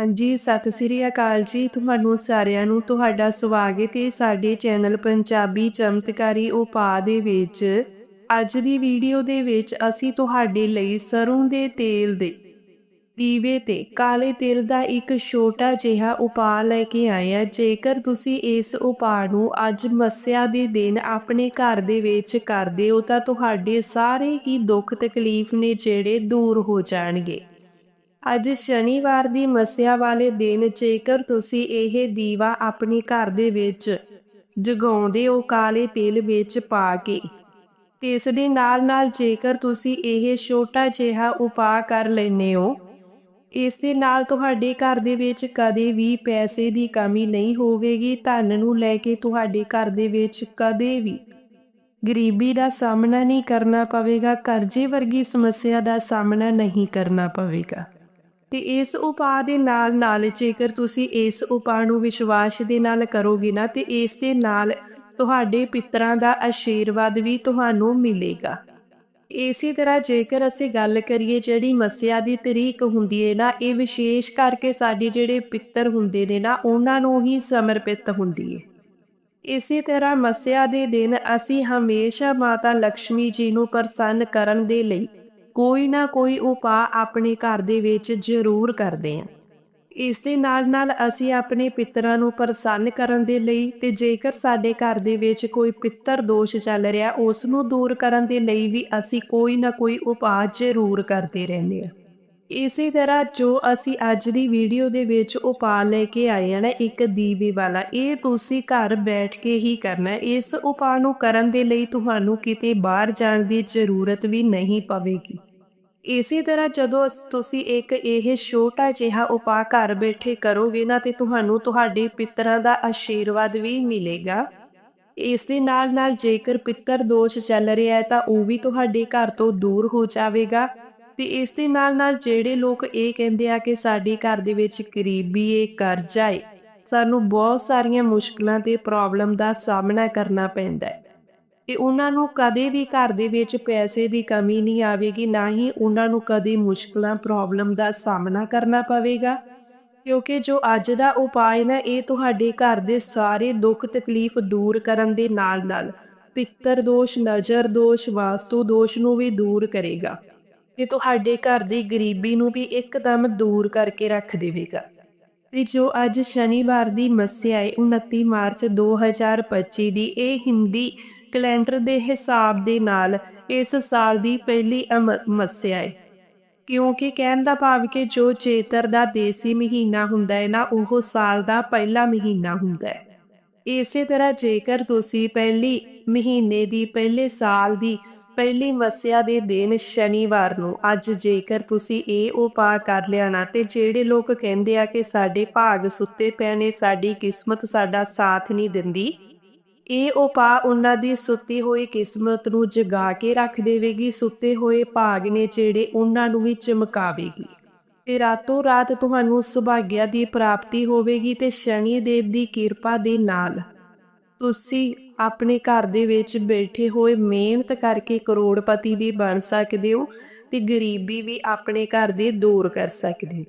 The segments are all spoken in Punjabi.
ਹਾਂਜੀ, ਸਤਿ ਸ੍ਰੀ ਅਕਾਲ ਜੀ। ਤੁਹਾਨੂੰ ਸਾਰਿਆਂ ਨੂੰ ਤੁਹਾਡਾ ਸਵਾਗਤ ਹੈ ਸਾਡੇ ਚੈਨਲ ਪੰਜਾਬੀ ਚਮਤਕਾਰੀ ਉਪਾਅ ਦੇ ਵਿੱਚ। ਅੱਜ ਦੀ ਵੀਡੀਓ ਦੇ ਵਿੱਚ ਅਸੀਂ ਤੁਹਾਡੇ ਲਈ ਸਰੋਂ ਦੇ ਤੇਲ ਦੇ ਦੀਵੇ ਤੇ ਕਾਲੇ ਤਿਲ ਦਾ ਇੱਕ ਛੋਟਾ ਜਿਹਾ ਉਪਾਅ ਲੈ ਕੇ ਆਏ ਆ ਜੇਕਰ ਤੁਸੀਂ ਇਸ ਉਪਾਅ ਨੂੰ ਅੱਜ ਮੱਸਿਆ ਦੇ ਦਿਨ ਆਪਣੇ ਘਰ ਦੇ ਵਿੱਚ ਕਰਦੇ ਹੋ ਤਾਂ ਤੁਹਾਡੇ ਸਾਰੇ ਹੀ ਦੁੱਖ ਤਕਲੀਫ ਨੇ ਜਿਹੜੇ ਦੂਰ ਹੋ ਜਾਣਗੇ। ਅੱਜ ਸ਼ਨੀਵਾਰ ਦੀ ਮੱਸਿਆ ਵਾਲੇ ਦਿਨ, ਜੇਕਰ ਤੁਸੀਂ ਇਹ ਦੀਵਾ ਆਪਣੇ ਘਰ ਦੇ ਵਿੱਚ ਜਗਾਉਂਦੇ ਹੋ ਕਾਲੇ ਤਿਲ ਵਿੱਚ ਪਾ ਕੇ, ਤੇ ਇਸ ਦੇ ਨਾਲ ਨਾਲ ਜੇਕਰ ਤੁਸੀਂ ਇਹ ਛੋਟਾ ਜਿਹਾ ਉਪਾਅ ਕਰ ਲੈਨੇ ਹੋ, ਇਸ ਦੇ ਨਾਲ ਤੁਹਾਡੇ ਘਰ ਦੇ ਵਿੱਚ ਕਦੇ ਵੀ ਪੈਸੇ ਦੀ ਕਮੀ ਨਹੀਂ ਹੋਵੇਗੀ। ਧਨ ਨੂੰ ਲੈ ਕੇ ਤੁਹਾਡੇ ਘਰ ਦੇ ਵਿੱਚ ਕਦੇ ਵੀ ਗਰੀਬੀ ਦਾ ਸਾਹਮਣਾ ਨਹੀਂ ਕਰਨਾ ਪਵੇਗਾ, ਕਰਜ਼ੇ ਵਰਗੀ ਸਮੱਸਿਆ ਦਾ ਸਾਹਮਣਾ ਨਹੀਂ ਕਰਨਾ ਪਵੇਗਾ। ਤੇ ਇਸ ਉਪਾਅ ਦੇ ਨਾਲ ਨਾਲ ਜੇਕਰ ਤੁਸੀਂ ਇਸ ਉਪਾਅ ਨੂੰ ਵਿਸ਼ਵਾਸ ਦੇ ਨਾਲ ਕਰੋਗੇ ਨਾ, ਤੇ ਇਸ ਦੇ ਨਾਲ ਤੁਹਾਡੇ ਪਿਤਰਾਂ ਦਾ ਆਸ਼ੀਰਵਾਦ ਵੀ ਤੁਹਾਨੂੰ ਮਿਲੇਗਾ। ਇਸੇ ਤਰ੍ਹਾਂ ਜੇਕਰ ਅਸੀਂ ਗੱਲ ਕਰੀਏ ਜਿਹੜੀ ਮੱਸਿਆ ਦੀ ਤਰੀਕ ਹੁੰਦੀ ਹੈ ਨਾ, ਇਹ ਵਿਸ਼ੇਸ਼ ਕਰਕੇ ਸਾਡੇ ਜਿਹੜੇ ਪਿੱਤਰ ਹੁੰਦੇ ਨੇ ਨਾ, ਉਹਨਾਂ ਨੂੰ ਹੀ ਸਮਰਪਿਤ ਹੁੰਦੀ ਹੈ ਇਸੇ ਤਰ੍ਹਾਂ ਮੱਸਿਆ ਦੇ ਦਿਨ ਅਸੀਂ ਹਮੇਸ਼ਾ ਮਾਤਾ ਲక్ష్ਮੀ ਜੀ ਨੂੰ ਪ੍ਰਸੰਨ ਕਰਨ ਦੇ ਲਈ ਕੋਈ ਨਾ ਕੋਈ ਉਪਾਅ ਆਪਣੇ ਘਰ ਦੇ ਵਿੱਚ ਜ਼ਰੂਰ ਕਰਦੇ ਹਾਂ। ਇਸ ਦੇ ਨਾਲ ਨਾਲ ਅਸੀਂ ਆਪਣੇ ਪਿੱਤਰਾਂ ਨੂੰ ਪ੍ਰਸੰਨ ਕਰਨ ਦੇ ਲਈ ਤੇ ਜੇਕਰ ਸਾਡੇ ਘਰ ਦੇ ਵਿੱਚ ਕੋਈ ਪਿੱਤਰ ਦੋਸ਼ ਚੱਲ ਰਿਹਾ, ਉਸ ਨੂੰ ਦੂਰ ਕਰਨ ਦੇ ਲਈ ਵੀ ਅਸੀਂ ਕੋਈ ਨਾ ਕੋਈ ਉਪਾਅ ਜ਼ਰੂਰ ਕਰਦੇ ਰਹਿੰਦੇ ਹਾਂ। ਇਸੇ ਤਰ੍ਹਾਂ ਜੋ ਅਸੀਂ ਅੱਜ ਦੀ ਵੀਡੀਓ ਦੇ ਵਿੱਚ ਉਪਾਅ ਲੈ ਕੇ ਆਏ ਆ ਨਾ, ਇੱਕ ਦੀਵੇ ਵਾਲਾ, ਇਹ ਤੁਸੀਂ ਘਰ ਬੈਠ ਕੇ ਹੀ ਕਰਨਾ। ਇਸ ਉਪਾਅ ਨੂੰ ਕਰਨ ਦੇ ਲਈ ਤੁਹਾਨੂੰ ਕਿਤੇ ਬਾਹਰ ਜਾਣ ਦੀ ਜ਼ਰੂਰਤ ਵੀ ਨਹੀਂ ਪਵੇਗੀ। ਇਸੇ ਤਰ੍ਹਾਂ ਜਦੋਂ ਅਸ- ਤੁਸੀਂ ਇੱਕ ਇਹ ਛੋਟਾ ਜਿਹਾ ਉਪਾਅ ਘਰ ਬੈਠੇ ਕਰੋਗੇ ਨਾ, ਤੇ ਤੁਹਾਨੂੰ ਤੁਹਾਡੇ ਪਿੱਤਰਾਂ ਦਾ ਆਸ਼ੀਰਵਾਦ ਵੀ ਮਿਲੇਗਾ। ਇਸ ਦੇ ਨਾਲ ਨਾਲ ਜੇਕਰ ਪਿੱਤਰ ਦੋਸ਼ ਚੱਲ ਰਿਹਾ ਹੈ, ਤਾਂ ਉਹ ਵੀ ਤੁਹਾਡੇ ਘਰ ਤੋਂ ਦੂਰ ਹੋ ਜਾਵੇਗਾ। ਤੇ ਇਸ ਦੇ ਨਾਲ ਨਾਲ ਜਿਹੜੇ ਲੋਕ ਇਹ ਕਹਿੰਦੇ ਆ ਕਿ ਸਾਡੇ ਘਰ ਦੇ ਵਿੱਚ ਗਰੀਬੀ ਏ ਕਰਜ਼ਾ ਏ ਸਾਨੂੰ ਬਹੁਤ ਸਾਰੀਆਂ ਮੁਸ਼ਕਲਾਂ ਤੇ ਪ੍ਰੋਬਲਮ ਦਾ ਸਾਹਮਣਾ ਕਰਨਾ ਪੈਂਦਾ ਹੈ। ਤੇ ਉਹਨਾਂ ਨੂੰ ਕਦੇ ਵੀ ਘਰ ਦੇ ਵਿੱਚ ਪੈਸੇ ਦੀ ਕਮੀ ਨਹੀਂ ਆਵੇਗੀ, ਨਾ ਹੀ ਉਹਨਾਂ ਨੂੰ ਕਦੇ ਮੁਸ਼ਕਲਾਂ ਪ੍ਰੋਬਲਮ ਦਾ ਸਾਹਮਣਾ ਕਰਨਾ ਪਵੇਗਾ। ਕਿਉਂਕਿ ਜੋ ਅੱਜ ਦਾ ਉਪਾਅ ਨਾ, ਇਹ ਤੁਹਾਡੇ ਘਰ ਦੇ ਸਾਰੇ ਦੁੱਖ ਤਕਲੀਫ ਦੂਰ ਕਰਨ ਦੇ ਨਾਲ ਨਾਲ ਪਿੱਤਰ ਦੋਸ਼, ਨਜ਼ਰ ਦੋਸ਼, ਵਾਸਤੂ ਦੋਸ਼ ਨੂੰ ਵੀ ਦੂਰ ਕਰੇਗਾ। ਤੇ ਤੁਹਾਡੇ ਘਰ ਦੀ ਗਰੀਬੀ ਨੂੰ ਵੀ ਇੱਕਦਮ ਦੂਰ ਕਰਕੇ ਰੱਖ ਦੇਵੇਗਾ। ਤੇ ਜੋ ਅੱਜ ਸ਼ਨੀਵਾਰ ਦੀ ਮੱਸਿਆ ਹੈ 29 ਮਾਰਚ 2025 ਦੀ, ਇਹ ਹਿੰਦੀ ਕੈਲੰਡਰ ਦੇ ਹਿਸਾਬ ਦੇ ਨਾਲ ਇਸ ਸਾਲ ਦੀ ਪਹਿਲੀ ਅਮ- ਮੱਸਿਆ ਹੈ ਕਿਉਂਕਿ ਕਹਿਣ ਦਾ ਭਾਵ ਕਿ ਜੋ ਚੇਤਰ ਦਾ ਦੇਸੀ ਮਹੀਨਾ ਹੁੰਦਾ ਹੈ ਨਾ, ਉਹ ਸਾਲ ਦਾ ਪਹਿਲਾ ਮਹੀਨਾ ਹੁੰਦਾ ਹੈ ਇਸੇ ਤਰ੍ਹਾਂ ਜੇਕਰ ਤੁਸੀਂ ਪਹਿਲੀ ਮਹੀਨੇ ਦੀ, ਪਹਿਲੇ ਸਾਲ ਦੀ ਪਹਿਲੀ ਮੱਸਿਆ ਦੇ ਦਿਨ ਸ਼ਨੀਵਾਰ ਨੂੰ, ਅੱਜ ਜੇਕਰ ਤੁਸੀਂ ਇਹ ਉਪਾਅ ਕਰ ਲਿਆ ਨਾ, ਤੇ ਜਿਹੜੇ ਲੋਕ ਕਹਿੰਦੇ ਆ ਕਿ ਸਾਡੇ ਭਾਗ ਸੁੱਤੇ ਪਏ ਨੇ, ਸਾਡੀ ਕਿਸਮਤ ਸਾਡਾ ਸਾਥ ਨਹੀਂ ਦਿੰਦੀ, ਇਹ ਉਪਾਅ ਉਹਨਾਂ ਦੀ ਸੁੱਤੀ ਹੋਈ ਕਿਸਮਤ ਨੂੰ ਜਗਾ ਕੇ ਰੱਖ ਦੇਵੇਗੀ, ਸੁੱਤੇ ਹੋਏ ਭਾਗ ਨੇ ਜਿਹੜੇ ਉਹਨਾਂ ਨੂੰ ਵੀ ਚਮਕਾਵੇਗੀ। ਤੇ ਰਾਤੋਂ ਰਾਤ ਤੁਹਾਨੂੰ ਸੁਭਾਗਿਆ ਦੀ ਪ੍ਰਾਪਤੀ ਹੋਵੇਗੀ ਤੇ ਸ਼ਨੀ ਦੇਵ ਦੀ ਕਿਰਪਾ ਦੇ ਨਾਲ। ਤੁਸੀਂ ਆਪਣੇ ਘਰ ਦੇ ਵਿੱਚ ਬੈਠੇ ਹੋਏ ਮਿਹਨਤ ਕਰਕੇ ਕਰੋੜਪਤੀ ਵੀ ਬਣ ਸਕਦੇ ਹੋ ਤੇ ਗਰੀਬੀ ਵੀ ਆਪਣੇ ਘਰ ਦੇ ਦੂਰ ਕਰ ਸਕਦੇ ਹੋ।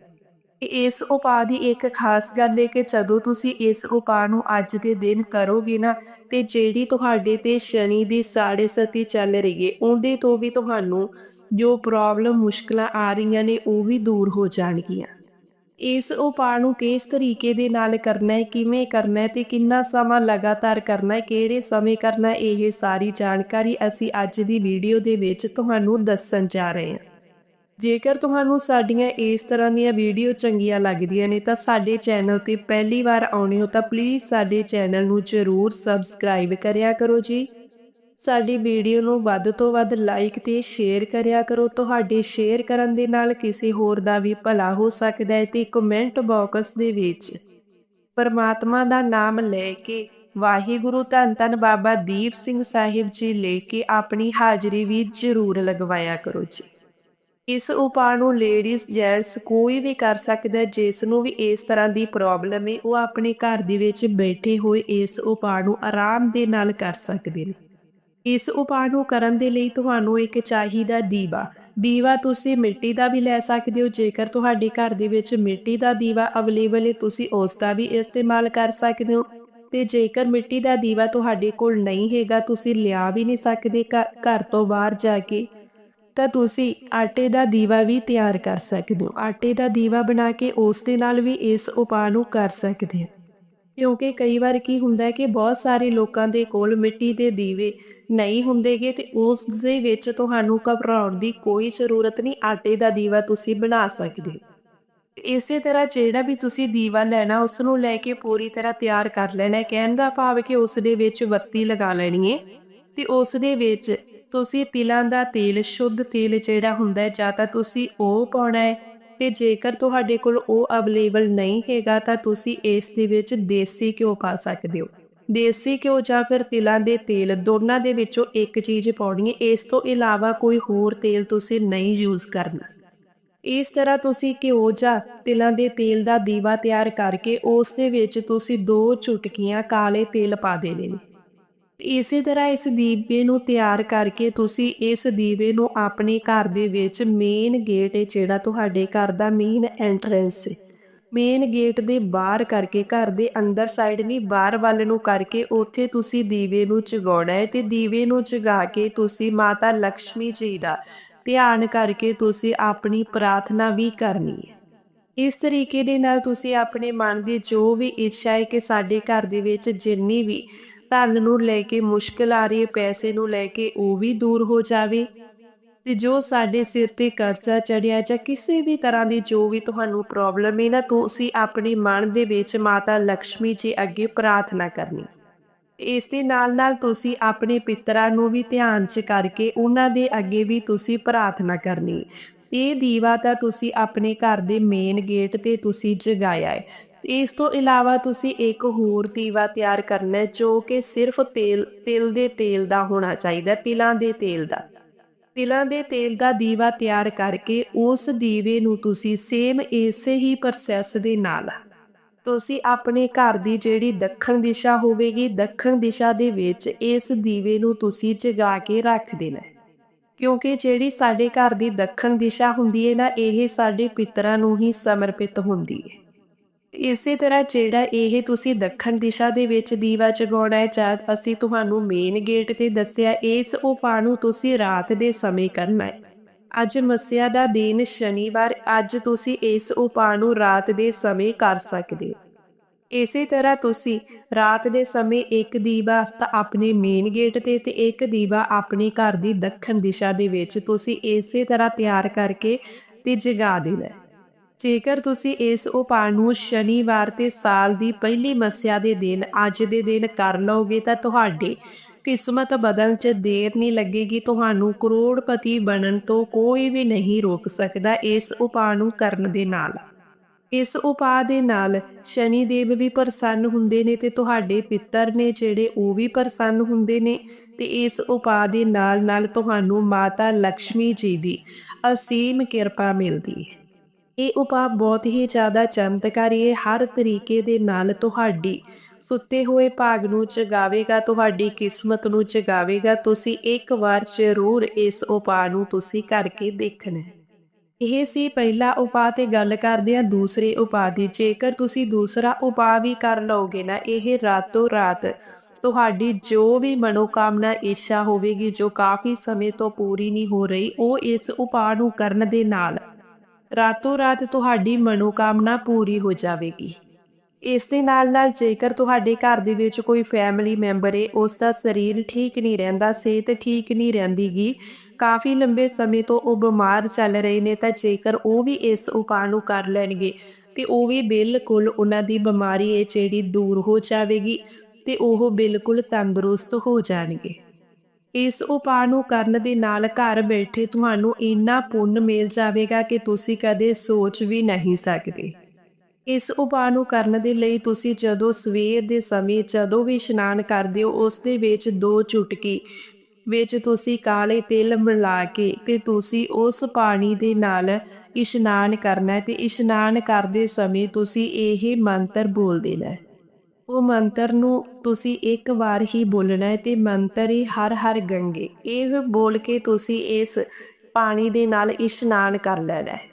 ਤੇ ਇਸ ਉਪਾਅ ਦੀ ਇੱਕ ਖਾਸ ਗੱਲ ਹੈ ਕਿ ਜਦੋਂ ਤੁਸੀਂ ਇਸ ਉਪਾਅ ਨੂੰ ਅੱਜ ਦੇ ਦਿਨ ਕਰੋਗੇ ਨਾ ਤੇ ਜਿਹੜੀ ਤੁਹਾਡੇ ਤੇ ਸ਼ਨੀ ਦੀ ਸਾੜੇ ਸਤੀ ਚੱਲ ਰਹੀ ਹੈ, ਉਹਦੇ ਤੋਂ ਵੀ ਤੁਹਾਨੂੰ ਜੋ ਪ੍ਰੋਬਲਮ ਮੁਸ਼ਕਲਾਂ ਆ ਰਹੀਆਂ ਨੇ ਉਹ ਵੀ ਦੂਰ ਹੋ ਜਾਣਗੀਆਂ। ਇਸ ਉਪਾਅ ਨੂੰ ਕਿਸ ਤਰੀਕੇ ਦੇ ਨਾਲ ਕਰਨਾ ਹੈ, ਕਿਵੇਂ ਕਰਨਾ ਹੈ ਤੇ ਕਿੰਨਾ ਸਮਾਂ ਲਗਾਤਾਰ ਕਰਨਾ ਹੈ, ਕਿਹੜੇ ਸਮੇਂ ਕਰਨਾ ਹੈ, ਇਹ ਸਾਰੀ ਜਾਣਕਾਰੀ ਅਸੀਂ ਅੱਜ ਦੀ ਵੀਡੀਓ ਦੇ ਵਿੱਚ ਤੁਹਾਨੂੰ ਦੱਸਣ ਜਾ ਰਹੇ ਹਾਂ। ਜੇਕਰ ਤੁਹਾਨੂੰ ਸਾਡੀਆਂ ਇਸ ਤਰ੍ਹਾਂ ਦੀਆਂ ਵੀਡੀਓ ਚੰਗੀਆਂ ਲੱਗਦੀਆਂ ਨੇ ਤਾਂ ਸਾਡੇ ਚੈਨਲ ਤੇ ਪਹਿਲੀ ਵਾਰ ਆਉਣੇ ਹੋ ਤਾਂ ਪਲੀਜ਼ ਸਾਡੇ ਚੈਨਲ ਨੂੰ ਜ਼ਰੂਰ ਸਬਸਕ੍ਰਾਈਬ ਕਰਿਆ ਕਰੋ ਜੀ। ਸਾਡੀ ਵੀਡੀਓ ਨੂੰ ਵੱਧ ਤੋਂ ਵੱਧ ਲਾਈਕ ਤੇ ਸ਼ੇਅਰ ਕਰਿਆ ਕਰੋ। ਤੁਹਾਡੇ ਸ਼ੇਅਰ ਕਰਨ ਦੇ ਨਾਲ ਕਿਸੇ ਹੋਰ ਦਾ ਵੀ ਭਲਾ ਹੋ ਸਕਦਾ ਹੈ ਤੇ ਕਮੈਂਟ ਬਾਕਸ ਦੇ ਵਿੱਚ ਪਰਮਾਤਮਾ ਦਾ ਨਾਮ ਲੈ ਕੇ, ਵਾਹਿਗੁਰੂ ਧੰਨ ਧੰਨ ਬਾਬਾ ਦੀਪ ਸਿੰਘ ਸਾਹਿਬ ਜੀ ਲੈ ਕੇ ਆਪਣੀ ਹਾਜ਼ਰੀ ਵੀ ਜ਼ਰੂਰ ਲਗਵਾਇਆ ਕਰੋ ਜੀ। ਇਸ ਉਪਾਅ ਨੂੰ ਲੇਡੀਜ਼ ਜੈਂਟਸ ਕੋਈ ਵੀ ਕਰ ਸਕਦਾ ਜਿਸ ਨੂੰ ਵੀ ਇਸ ਤਰ੍ਹਾਂ ਦੀ ਪ੍ਰੋਬਲਮ ਹੈ, ਉਹ ਆਪਣੇ ਘਰ ਦੇ ਵਿੱਚ ਬੈਠੇ ਹੋਏ ਇਸ ਉਪਾਅ ਨੂੰ ਆਰਾਮ ਦੇ ਨਾਲ ਕਰ ਸਕਦੇ ਨੇ। ਇਸ ਉਪਾਅ ਨੂੰ ਕਰਨ ਦੇ ਲਈ ਤੁਹਾਨੂੰ ਇੱਕ ਚਾਹੀਦਾ ਦੀਵਾ। ਦੀਵਾ ਤੁਸੀਂ ਮਿੱਟੀ ਦਾ ਵੀ ਲੈ ਸਕਦੇ ਹੋ। ਜੇਕਰ ਤੁਹਾਡੇ ਘਰ ਦੇ ਵਿੱਚ ਮਿੱਟੀ ਦਾ ਦੀਵਾ ਅਵੇਲੇਬਲ ਹੈ, ਤੁਸੀਂ ਉਸ ਦਾ ਵੀ ਇਸਤੇਮਾਲ ਕਰ ਸਕਦੇ ਹੋ। ਤੇ ਜੇਕਰ ਮਿੱਟੀ ਦਾ ਦੀਵਾ ਤੁਹਾਡੇ ਕੋਲ ਨਹੀਂ ਹੈਗਾ, ਤੁਸੀਂ ਲਿਆ ਵੀ ਨਹੀਂ ਸਕਦੇ ਘ- ਘਰ ਤੋਂ ਬਾਹਰ ਜਾ ਕੇ, ਤਾਂ ਤੁਸੀਂ ਆਟੇ ਦਾ ਦੀਵਾ ਵੀ ਤਿਆਰ ਕਰ ਸਕਦੇ ਹੋ। ਆਟੇ ਦਾ ਦੀਵਾ ਬਣਾ ਕੇ ਉਸ ਦੇ ਨਾਲ ਵੀ ਇਸ ਉਪਾਅ ਨੂੰ ਕਰ ਸਕਦੇ ਹੋ। ਕਿਉਂਕਿ ਕਈ ਵਾਰ ਕੀ ਹੁੰਦਾ ਹੈ ਕਿ ਬਹੁਤ ਸਾਰੇ ਲੋਕਾਂ ਦੇ ਕੋਲ ਮਿੱਟੀ ਦੇ ਦੀਵੇ ਨਹੀਂ ਹੁੰਦੇਗੇ ਤੇ ਉਸ ਦੇ ਵਿੱਚ ਤੁਹਾਨੂੰ ਘਬਰਾਉਣ ਦੀ ਕੋਈ ਜ਼ਰੂਰਤ ਨਹੀਂ, ਆਟੇ ਦਾ ਦੀਵਾ ਤੁਸੀਂ ਬਣਾ ਸਕਦੇ ਹੋ। ਇਸੇ ਤਰ੍ਹਾਂ ਜਿਹੜਾ ਵੀ ਤੁਸੀਂ ਦੀਵਾ ਲੈਣਾ ਉਸ ਨੂੰ ਲੈ ਕੇ ਪੂਰੀ ਤਰ੍ਹਾਂ ਤਿਆਰ ਕਰ ਲੈਣਾ ਕਹਿਣ ਦਾ ਭਾਵ ਕਿ ਉਸ ਦੇ ਵਿੱਚ ਬੱਤੀ ਲਗਾ ਲੈਣੀ ਹੈ ਤੇ ਉਸ ਦੇ ਵਿੱਚ ਤੁਸੀਂ ਤਿਲਾਂ ਦਾ ਤੇਲ, ਸ਼ੁੱਧ ਤੇਲ ਜਿਹੜਾ ਹੁੰਦਾ ਹੈ, ਜਾਂ ਤਾਂ ਤੁਸੀਂ ਉਹ ਪਾਉਣਾ ਹੈ ਤੇ ਜੇਕਰ ਤੁਹਾਡੇ ਕੋਲ ਉਹ ਅਵੇਲੇਬਲ ਨਹੀਂ ਹੈਗਾ, ਤਾਂ ਤੁਸੀਂ ਇਸ ਦੇ ਵਿੱਚ ਦੇਸੀ ਘਿਓ ਪਾ ਸਕਦੇ ਹੋ। ਦੇਸੀ ਘਿਓ ਜਾਂ ਫਿਰ ਤਿਲਾਂ ਦੇ ਤੇਲ, ਦੋਨਾਂ ਦੇ ਵਿੱਚੋਂ ਇੱਕ ਚੀਜ਼ ਪਾਉਣੀ ਹੈ। ਇਸ ਤੋਂ ਇਲਾਵਾ ਕੋਈ ਹੋਰ ਤੇਲ ਤੁਸੀਂ ਨਹੀਂ ਯੂਜ਼ ਕਰਨਾ। ਇਸ ਤਰ੍ਹਾਂ ਤੁਸੀਂ ਘਿਓ ਜਾਂ ਤਿਲਾਂ ਦੇ ਤੇਲ ਦਾ ਦੀਵਾ ਤਿਆਰ ਕਰਕੇ ਉਸ ਦੇ ਵਿੱਚ ਤੁਸੀਂ ਦੋ ਚੁਟਕੀਆਂ ਕਾਲੇ ਤੇਲ ਪਾ ਦੇਣੇ ਨੇ। ਇਸੇ ਤਰ੍ਹਾਂ ਇਸ ਦੀਵੇ ਨੂੰ ਤਿਆਰ ਕਰਕੇ ਤੁਸੀਂ ਇਸ ਦੀਵੇ ਨੂੰ ਆਪਣੇ ਘਰ ਦੇ ਵਿੱਚ ਮੇਨ ਗੇਟ ਹੈ ਜਿਹੜਾ ਤੁਹਾਡੇ ਘਰ ਦਾ ਮੇਨ ਐਂਟਰੈਂਸ ਹੈ। ਮੇਨ ਗੇਟ ਦੇ ਬਾਹਰ ਕਰਕੇ ਘਰ ਦੇ ਅੰਦਰ ਸਾਈਡ ਨਹੀਂ, ਬਾਹਰ ਵੱਲ ਨੂੰ ਕਰਕੇ ਉੱਥੇ ਤੁਸੀਂ ਦੀਵੇ ਨੂੰ ਜਗਾਉਣਾ ਹੈ ਤੇ ਦੀਵੇ ਨੂੰ ਜਗਾ ਕੇ ਤੁਸੀਂ ਮਾਤਾ ਲక్ష్ਮੀ ਜੀ ਦਾ ਧਿਆਨ ਕਰਕੇ ਤੁਸੀਂ ਆਪਣੀ ਪ੍ਰਾਰਥਨਾ ਵੀ ਕਰਨੀ ਹੈ। ਇਸ ਤਰੀਕੇ ਦੇ ਨਾਲ ਤੁਸੀਂ ਆਪਣੇ ਮਨ ਦੀ ਜੋ ਵੀ ਇੱਛਾ ਹੈ ਕਿ ਸਾਡੇ ਘਰ ਦੇ ਵਿੱਚ ਜਿੰਨੀ ਵੀ ਧਨ ਨੂੰ ਲੈ ਕੇ ਮੁਸ਼ਕਲ ਆ ਰਹੀ ਹੈ, ਪੈਸੇ ਨੂੰ ਲੈ ਕੇ ਉਹ ਵੀ ਦੂਰ ਹੋ ਜਾਵੇ। ਤੇ ਜੋ ਸਾਡੇ ਸਿਰ ਤੇ ਕਰਜ਼ਾ ਚੜਿਆ ਜਾਂ ਕਿਸੇ ਵੀ ਤਰ੍ਹਾਂ ਦੀ ਜੋ ਵੀ ਤੁਹਾਨੂੰ ਪ੍ਰੋਬਲਮ ਹੈ ਨਾ, ਤੁਸੀਂ ਆਪਣੇ ਮਨ ਦੇ ਵਿੱਚ ਮਾਤਾ ਲక్ష్ਮੀ ਜੀ ਅੱਗੇ ਪ੍ਰਾਰਥਨਾ ਕਰਨੀ। ਇਸ ਦੇ ਨਾਲ ਨਾਲ ਤੁਸੀਂ ਆਪਣੇ ਪਿਤਰਾਂ ਨੂੰ ਵੀ ਧਿਆਨ 'ਚ ਕਰਕੇ ਉਹਨਾਂ ਦੇ ਅੱਗੇ ਵੀ ਤੁਸੀਂ ਪ੍ਰਾਰਥਨਾ ਕਰਨੀ। ਇਹ ਦੀਵਾ ਤਾਂ ਤੁਸੀਂ ਆਪਣੇ ਘਰ ਦੇ ਮੇਨ ਗੇਟ ਤੇ ਤੁਸੀਂ ਜਗਾਇਆ ਹੈ। ਇਸ ਤੋਂ ਇਲਾਵਾ ਤੁਸੀਂ ਇੱਕ ਹੋਰ ਦੀਵਾ ਤਿਆਰ ਕਰਨਾ ਹੈ, ਜੋ ਕਿ ਸਿਰਫ ਤੇਲ, ਤਿਲ ਦੇ ਤੇਲ ਦਾ ਹੋਣਾ ਚਾਹੀਦਾ ਤਿਲਾਂ ਦੇ ਤੇਲ ਦਾ। ਤਿਲਾਂ ਦੇ ਤੇਲ ਦਾ ਦੀਵਾ ਤਿਆਰ ਕਰਕੇ ਉਸ ਦੀਵੇ ਨੂੰ ਤੁਸੀਂ ਸੇਮ ਇਸੇ ਹੀ ਪ੍ਰੋਸੈਸ ਦੇ ਨਾਲ ਤੁਸੀਂ ਆਪਣੇ ਘਰ ਦੀ ਜਿਹੜੀ ਦੱਖਣ ਦਿਸ਼ਾ ਹੋਵੇਗੀ, ਦੱਖਣ ਦਿਸ਼ਾ ਦੇ ਵਿੱਚ ਇਸ ਦੀਵੇ ਨੂੰ ਤੁਸੀਂ ਜਗਾ ਕੇ ਰੱਖ ਦੇਣਾ ਕਿਉਂਕਿ ਜਿਹੜੀ ਸਾਡੇ ਘਰ ਦੀ ਦੱਖਣ ਦਿਸ਼ਾ ਹੁੰਦੀ ਹੈ ਨਾ, ਇਹ ਸਾਡੇ ਪਿਤਰਾਂ ਨੂੰ ਹੀ ਸਮਰਪਿਤ ਹੁੰਦੀ ਹੈ। ਇਸੇ ਤਰ੍ਹਾਂ ਜਿਹੜਾ ਇਹ ਤੁਸੀਂ ਦੱਖਣ ਦਿਸ਼ਾ ਦੇ ਵਿੱਚ ਦੀਵਾ ਜਗਾਉਣਾ ਹੈ, ਜਾਂ ਅਸੀਂ ਤੁਹਾਨੂੰ ਮੇਨ ਗੇਟ ਤੇ ਦੱਸਿਆ, ਇਸ ਉਪਾਅ ਨੂੰ ਤੁਸੀਂ ਰਾਤ ਦੇ ਸਮੇਂ ਕਰਨਾ ਹੈ। ਅੱਜ ਮੱਸਿਆ ਦਾ ਦਿਨ ਸ਼ਨੀਵਾਰ, ਅੱਜ ਤੁਸੀਂ ਇਸ ਉਪਾਅ ਨੂੰ ਰਾਤ ਦੇ ਸਮੇਂ ਕਰ ਸਕਦੇ ਹੋ। ਇਸੇ ਤਰ੍ਹਾਂ ਤੁਸੀਂ ਰਾਤ ਦੇ ਸਮੇਂ ਇੱਕ ਦੀਵਾ ਤਾਂ ਆਪਣੇ ਮੇਨ ਗੇਟ ਤੇ ਤੇ ਇੱਕ ਦੀਵਾ ਆਪਣੇ ਘਰ ਦੀ ਦੱਖਣ ਦਿਸ਼ਾ ਦੇ ਵਿੱਚ ਤੁਸੀਂ ਇਸੇ ਤਰ੍ਹਾਂ ਤਿਆਰ ਕਰਕੇ ਤੇ ਜਗਾ ਦੇਣਾ ਜੇਕਰ ਤੁਸੀਂ ਇਸ ਉਪਾਅ ਨੂੰ ਸ਼ਨੀਵਾਰ ਤੇ ਸਾਲ ਦੀ ਪਹਿਲੀ ਮੱਸਿਆ ਦੇ ਦਿਨ, ਅੱਜ ਦੇ ਦਿਨ ਕਰ ਲਓਗੇ ਤਾਂ ਤੁਹਾਡੀ ਕਿਸਮਤ ਬਦਲਣ 'ਚ ਦੇਰ ਨਹੀਂ ਲੱਗੇਗੀ। ਤੁਹਾਨੂੰ ਕਰੋੜਪਤੀ ਬਣਨ ਤੋਂ ਕੋਈ ਵੀ ਨਹੀਂ ਰੋਕ ਸਕਦਾ ਇਸ ਉਪਾਅ ਨੂੰ ਕਰਨ ਦੇ ਨਾਲ। ਇਸ ਉਪਾਅ ਦੇ ਨਾਲ ਸ਼ਨੀ ਦੇਵ ਵੀ ਪ੍ਰਸੰਨ ਹੁੰਦੇ ਨੇ ਤੇ ਤੁਹਾਡੇ ਪਿੱਤਰ ਨੇ ਜਿਹੜੇ ਉਹ ਵੀ ਪ੍ਰਸੰਨ ਹੁੰਦੇ ਨੇ ਤੇ ਇਸ ਉਪਾਅ ਦੇ ਨਾਲ ਨਾਲ ਤੁਹਾਨੂੰ ਮਾਤਾ ਲక్ష్ਮੀ ਜੀ ਦੀ ਅਸੀਮ ਕਿਰਪਾ ਮਿਲਦੀ ਹੈ। ਇਹ ਉਪਾਅ ਬਹੁਤ ਹੀ ਜ਼ਿਆਦਾ ਚਮਤਕਾਰੀ ਹੈ ਹਰ ਤਰੀਕੇ ਦੇ ਨਾਲ ਤੁਹਾਡੀ ਸੁੱਤੇ ਹੋਏ ਭਾਗ ਨੂੰ ਜਗਾਵੇਗਾ, ਤੁਹਾਡੀ ਕਿਸਮਤ ਨੂੰ ਜਗਾਵੇਗਾ। ਤੁਸੀਂ ਇੱਕ ਵਾਰ ਜ਼ਰੂਰ ਇਸ ਉਪਾਅ ਨੂੰ ਤੁਸੀਂ ਕਰਕੇ ਦੇਖਣਾ ਇਹ ਸੀ ਪਹਿਲਾ ਉਪਾਅ ਤੇ ਗੱਲ ਕਰਦੇ ਹਾਂ ਦੂਸਰੇ ਉਪਾਅ ਦੀ। ਜੇਕਰ ਤੁਸੀਂ ਦੂਸਰਾ ਉਪਾਅ ਵੀ ਕਰ ਲਓਗੇ ਨਾ, ਇਹ ਰਾਤੋਂ ਰਾਤ ਤੁਹਾਡੀ ਜੋ ਵੀ ਮਨੋਕਾਮਨਾ, ਇੱਛਾ ਹੋਵੇਗੀ, ਜੋ ਕਾਫੀ ਸਮੇਂ ਤੋਂ ਪੂਰੀ ਨਹੀਂ ਹੋ ਰਹੀ, ਉਹ ਇਸ ਉਪਾਅ ਨੂੰ ਕਰਨ ਦੇ ਨਾਲ ਰਾਤੋਂ ਰਾਤ ਤੁਹਾਡੀ ਮਨੋਕਾਮਨਾ ਪੂਰੀ ਹੋ ਜਾਵੇਗੀ। ਇਸ ਦੇ ਨਾਲ ਨਾਲ ਜੇਕਰ ਤੁਹਾਡੇ ਘਰ ਦੇ ਵਿੱਚ ਕੋਈ ਫੈਮਿਲੀ ਮੈਂਬਰ ਹੈ ਉਸ ਦਾ ਸਰੀਰ ਠੀਕ ਨਹੀਂ ਰਹਿੰਦਾ, ਸਿਹਤ ਠੀਕ ਨਹੀਂ ਰਹਿੰਦੀਗੀ, ਕਾਫੀ ਲੰਬੇ ਸਮੇਂ ਤੋਂ ਉਹ ਬਿਮਾਰ ਚੱਲ ਰਹੇ ਨੇ, ਤਾਂ ਜੇਕਰ ਉਹ ਵੀ ਇਸ ਉਪਾਅ ਨੂੰ ਕਰ ਲੈਣਗੇ, ਤੇ ਉਹ ਵੀ ਬਿਲਕੁਲ ਉਹਨਾਂ ਦੀ ਬਿਮਾਰੀ ਹੈ ਜਿਹੜੀ ਦੂਰ ਹੋ ਜਾਵੇਗੀ, ਤੇ ਉਹ ਬਿਲਕੁਲ ਤੰਦਰੁਸਤ ਹੋ ਜਾਣਗੇ। ਇਸ ਉਪਾਅ ਨੂੰ ਕਰਨ ਦੇ ਨਾਲ ਘਰ ਬੈਠੇ ਤੁਹਾਨੂੰ ਇੰਨਾ ਪੁੰਨ ਮਿਲ ਜਾਵੇਗਾ ਕਿ ਤੁਸੀਂ ਕਦੇ ਸੋਚ ਵੀ ਨਹੀਂ ਸਕਦੇ। ਇਸ ਉਪਾਅ ਨੂੰ ਕਰਨ ਦੇ ਲਈ ਤੁਸੀਂ ਜਦੋਂ ਸਵੇਰ ਦੇ ਸਮੇਂ ਜਦੋਂ ਵੀ ਇਸ਼ਨਾਨ ਕਰਦੇ ਹੋ, ਉਸ ਦੇ ਵਿੱਚ ਦੋ ਚੁਟਕੀ ਵਿੱਚ ਤੁਸੀਂ ਕਾਲੇ ਤਿਲ ਮਿਲਾ ਕੇ ਤੇ ਤੁਸੀਂ ਉਸ ਪਾਣੀ ਦੇ ਨਾਲ ਇਸ਼ਨਾਨ ਕਰਨਾ ਹੈ ਤੇ ਇਸ਼ਨਾਨ ਕਰਦੇ ਸਮੇਂ ਤੁਸੀਂ ਇਹ ਮੰਤਰ ਬੋਲ ਦੇਣਾ ਹੈ ਉਹ ਮੰਤਰ ਨੂੰ ਤੁਸੀਂ ਇੱਕ ਵਾਰ ਹੀ ਬੋਲਣਾ ਹੈ ਤੇ ਮੰਤਰ ਹੀ ਹਰ ਹਰ ਗੰਗੇ। ਇਹ ਬੋਲ ਕੇ ਤੁਸੀਂ ਇਸ ਪਾਣੀ ਦੇ ਨਾਲ ਇਸ਼ਨਾਨ ਕਰ ਲੈਣਾ ਹੈ।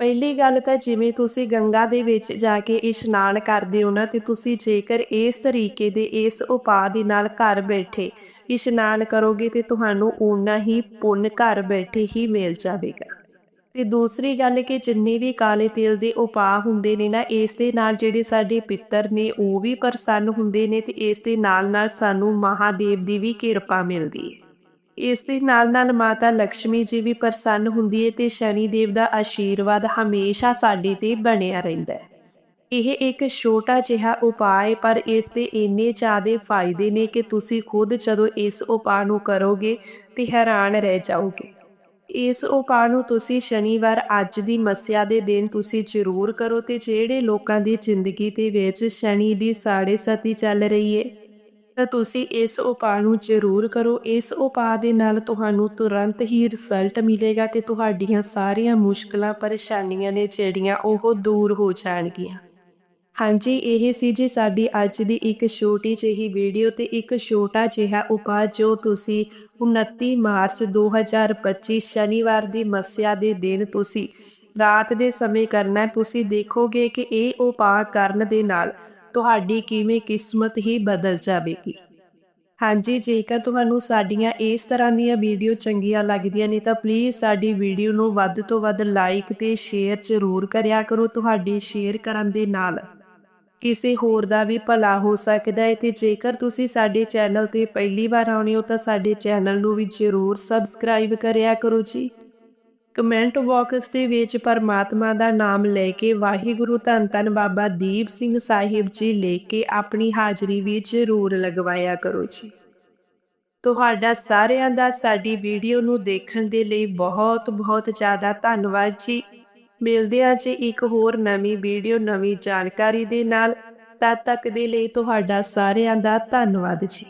ਪਹਿਲੀ ਗੱਲ ਤਾਂ ਜਿਵੇਂ ਤੁਸੀਂ ਗੰਗਾ ਦੇ ਵਿੱਚ ਜਾ ਕੇ ਇਸ਼ਨਾਨ ਕਰਦੇ ਹੋ ਨਾ ਤੇ ਤੁਸੀਂ ਜੇਕਰ ਇਸ ਤਰੀਕੇ ਦੇ ਇਸ ਉਪਾਅ ਦੇ ਨਾਲ ਘਰ ਬੈਠੇ ਇਸ਼ਨਾਨ ਕਰੋਗੇ ਤੇ ਤੁਹਾਨੂੰ ਓਨਾ ਹੀ ਪੁੰਨ ਘਰ ਬੈਠੇ ਹੀ ਮਿਲ ਜਾਵੇਗਾ। ਤੇ ਦੂਸਰੀ ਗੱਲ ਕਿ ਜਿੰਨੇ ਵੀ ਕਾਲੇ ਤਿਲ ਦੇ ਉਪਾਅ ਹੁੰਦੇ ਨੇ ਨਾ, ਇਸ ਦੇ ਨਾਲ ਜਿਹੜੇ ਸਾਡੇ ਪਿੱਤਰ ਨੇ, ਉਹ ਵੀ ਪ੍ਰਸੰਨ ਹੁੰਦੇ ਨੇ ਤੇ ਇਸ ਦੇ ਨਾਲ ਨਾਲ ਸਾਨੂੰ ਮਹਾਦੇਵ ਦੀ ਵੀ ਕਿਰਪਾ ਮਿਲਦੀ ਹੈ ਇਸ ਦੇ ਨਾਲ ਨਾਲ ਮਾਤਾ ਲక్ష్ਮੀ ਜੀ ਵੀ ਪ੍ਰਸੰਨ ਹੁੰਦੀ ਹੈ ਤੇ ਸ਼ਨੀ ਦੇਵ ਦਾ ਆਸ਼ੀਰਵਾਦ ਹਮੇਸ਼ਾ ਸਾਡੇ ਤੇ ਬਣਿਆ ਰਹਿੰਦਾ ਹੈ ਇਹ ਇੱਕ ਛੋਟਾ ਜਿਹਾ ਉਪਾਅ ਹੈ ਪਰ ਇਸ ਦੇ ਇੰਨੇ ਜ਼ਿਆਦੇ ਫਾਇਦੇ ਨੇ ਕਿ ਤੁਸੀਂ ਖੁਦ ਜਦੋਂ ਇਸ ਉਪਾਅ ਨੂੰ ਕਰੋਗੇ ਤੇ ਹੈਰਾਨ ਰਹਿ ਜਾਓਗੇ। ਇਸ ਉਪਾਅ ਨੂੰ ਤੁਸੀਂ ਸ਼ਨੀਵਾਰ ਅੱਜ ਦੀ ਮੱਸਿਆ ਦੇ ਦਿਨ ਤੁਸੀਂ ਜ਼ਰੂਰ ਕਰੋ ਤੇ ਜਿਹੜੇ ਲੋਕਾਂ ਦੀ ਜ਼ਿੰਦਗੀ ਦੇ ਵਿੱਚ ਸ਼ਨੀ ਦੀ ਸਾੜੇ ਸਤੀ ਚੱਲ ਰਹੀ ਹੈ ਤਾਂ ਤੁਸੀਂ ਇਸ ਉਪਾਅ ਨੂੰ ਜ਼ਰੂਰ ਕਰੋ। ਇਸ ਉਪਾਅ ਦੇ ਨਾਲ ਤੁਹਾਨੂੰ ਤੁਰੰਤ ਹੀ ਰਿਜ਼ਲਟ ਮਿਲੇਗਾ ਤੇ ਤੁਹਾਡੀਆਂ ਸਾਰੀਆਂ ਮੁਸ਼ਕਲਾਂ, ਪਰੇਸ਼ਾਨੀਆਂ ਨੇ ਜਿਹੜੀਆਂ ਉਹ ਦੂਰ ਹੋ ਜਾਣਗੀਆਂ। ਹਾਂਜੀ, ਇਹ ਸੀ ਜੀ ਸਾਡੀ ਅੱਜ ਦੀ ਇੱਕ ਛੋਟੀ ਜਿਹੀ ਵੀਡੀਓ ਤੇ ਇੱਕ ਛੋਟਾ ਜਿਹਾ ਉਪਾਅ ਜੋ ਤੁਸੀਂ 29 ਮਾਰਚ 2025 ਸ਼ਨੀਵਾਰ ਦੀ ਮੱਸਿਆ ਦੇ ਦਿਨ ਤੁਸੀਂ ਰਾਤ ਦੇ ਸਮੇਂ ਕਰਨਾ, ਤੁਸੀਂ ਦੇਖੋਗੇ ਕਿ ਇਹ ਉਪਾਅ ਕਰਨ ਦੇ ਨਾਲ ਤੁਹਾਡੀ ਕਿਵੇਂ ਕਿਸਮਤ ਹੀ ਬਦਲ ਜਾਵੇਗੀ। ਹਾਂਜੀ, ਜੇਕਰ ਤੁਹਾਨੂੰ ਸਾਡੀਆਂ ਇਸ ਤਰ੍ਹਾਂ ਦੀਆਂ ਵੀਡੀਓ ਚੰਗੀਆਂ ਲੱਗਦੀਆਂ ਨੇ, ਤਾਂ ਪਲੀਜ਼ ਸਾਡੀ ਵੀਡੀਓ ਨੂੰ ਵੱਧ ਤੋਂ ਵੱਧ ਲਾਈਕ ਤੇ ਸ਼ੇਅਰ ਜ਼ਰੂਰ ਕਰਿਆ ਕਰੋ, ਤੁਹਾਡੀ ਸ਼ੇਅਰ ਕਰਨ ਦੇ ਨਾਲ। ਕਿਸੇ ਹੋਰ ਦਾ ਵੀ ਭਲਾ ਹੋ ਸਕਦਾ ਹੈ ਤੇ ਜੇਕਰ ਤੁਸੀਂ ਸਾਡੇ ਚੈਨਲ ਤੇ ਪਹਿਲੀ ਵਾਰ ਆਉਣੇ ਹੋ ਤਾਂ ਸਾਡੇ ਚੈਨਲ ਨੂੰ ਵੀ ਜ਼ਰੂਰ ਸਬਸਕ੍ਰਾਈਬ ਕਰਿਆ ਕਰੋ ਜੀ। ਕਮੈਂਟ ਬਾਕਸ ਦੇ ਵਿੱਚ ਪਰਮਾਤਮਾ ਦਾ ਨਾਮ ਲੈ ਕੇ ਵਾਹਿਗੁਰੂ ਧੰਨ ਧੰਨ ਬਾਬਾ ਦੀਪ ਸਿੰਘ ਸਾਹਿਬ ਜੀ ਲੈ ਕੇ ਆਪਣੀ ਹਾਜ਼ਰੀ ਵੀ ਜ਼ਰੂਰ ਲਗਵਾਇਆ ਕਰੋ ਜੀ। ਤੁਹਾਡਾ ਸਾਰਿਆਂ ਦਾ ਸਾਡੀ ਵੀਡੀਓ ਨੂੰ ਦੇਖਣ ਦੇ ਲਈ ਬਹੁਤ ਬਹੁਤ ਜ਼ਿਆਦਾ ਧੰਨਵਾਦ ਜੀ। ਮਿਲਦੇ ਹਾਂ ਜੀ ਇੱਕ ਹੋਰ ਨਵੀਂ ਵੀਡੀਓ, ਨਵੀਂ ਜਾਣਕਾਰੀ ਦੇ ਨਾਲ। ਤਦ ਤੱਕ ਦੇ ਲਈ ਤੁਹਾਡਾ ਸਾਰਿਆਂ ਦਾ ਧੰਨਵਾਦ ਜੀ।